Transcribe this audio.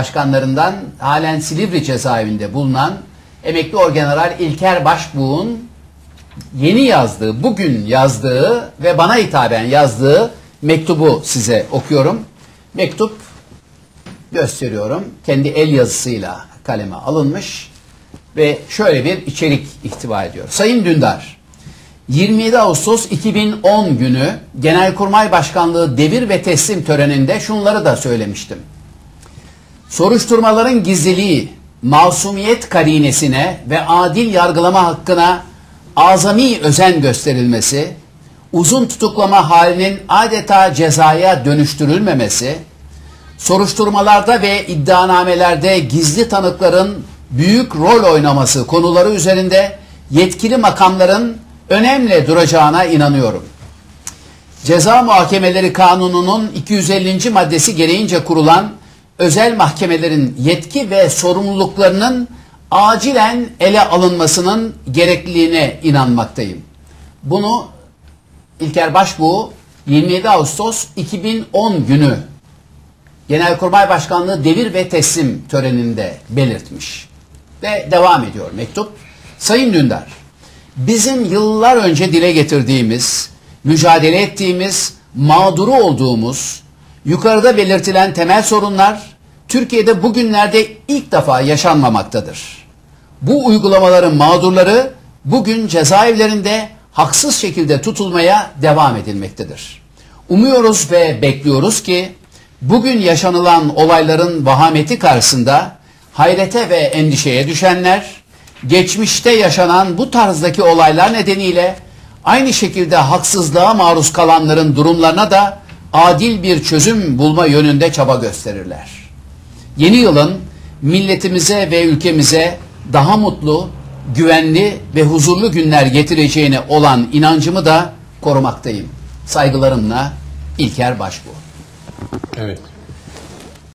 başkanlarından halen Silivri cezaevinde bulunan emekli orgeneral İlker Başbuğ'un yeni yazdığı, bugün yazdığı ve bana hitaben yazdığı mektubu size okuyorum. Mektup gösteriyorum. Kendi el yazısıyla kaleme alınmış ve şöyle bir içerik ihtiva ediyor. Sayın Dündar, 27 Ağustos 2010 günü Genelkurmay Başkanlığı devir ve teslim töreninde şunları da söylemiştim. Soruşturmaların gizliliği, masumiyet karinesine ve adil yargılama hakkına azami özen gösterilmesi, uzun tutuklama halinin adeta cezaya dönüştürülmemesi, soruşturmalarda ve iddianamelerde gizli tanıkların büyük rol oynaması konuları üzerinde yetkili makamların önemli duracağına inanıyorum. Ceza Muhakemeleri Kanunu'nun 250. maddesi gereğince kurulan özel mahkemelerin yetki ve sorumluluklarının acilen ele alınmasının gerekliliğine inanmaktayım. Bunu İlker Başbuğ 27 Ağustos 2010 günü Genelkurmay Başkanlığı devir ve teslim töreninde belirtmiş. Ve devam ediyor mektup. Sayın Dündar, bizim yıllar önce dile getirdiğimiz, mücadele ettiğimiz, mağduru olduğumuz, yukarıda belirtilen temel sorunlar Türkiye'de bugünlerde ilk defa yaşanmamaktadır. Bu uygulamaların mağdurları bugün cezaevlerinde haksız şekilde tutulmaya devam edilmektedir. Umuyoruz ve bekliyoruz ki bugün yaşanılan olayların vahameti karşısında hayrete ve endişeye düşenler, geçmişte yaşanan bu tarzdaki olaylar nedeniyle aynı şekilde haksızlığa maruz kalanların durumlarına da adil bir çözüm bulma yönünde çaba gösterirler. Yeni yılın milletimize ve ülkemize daha mutlu, güvenli ve huzurlu günler getireceğine olan inancımı da korumaktayım. Saygılarımla İlker Başbuğ. Evet.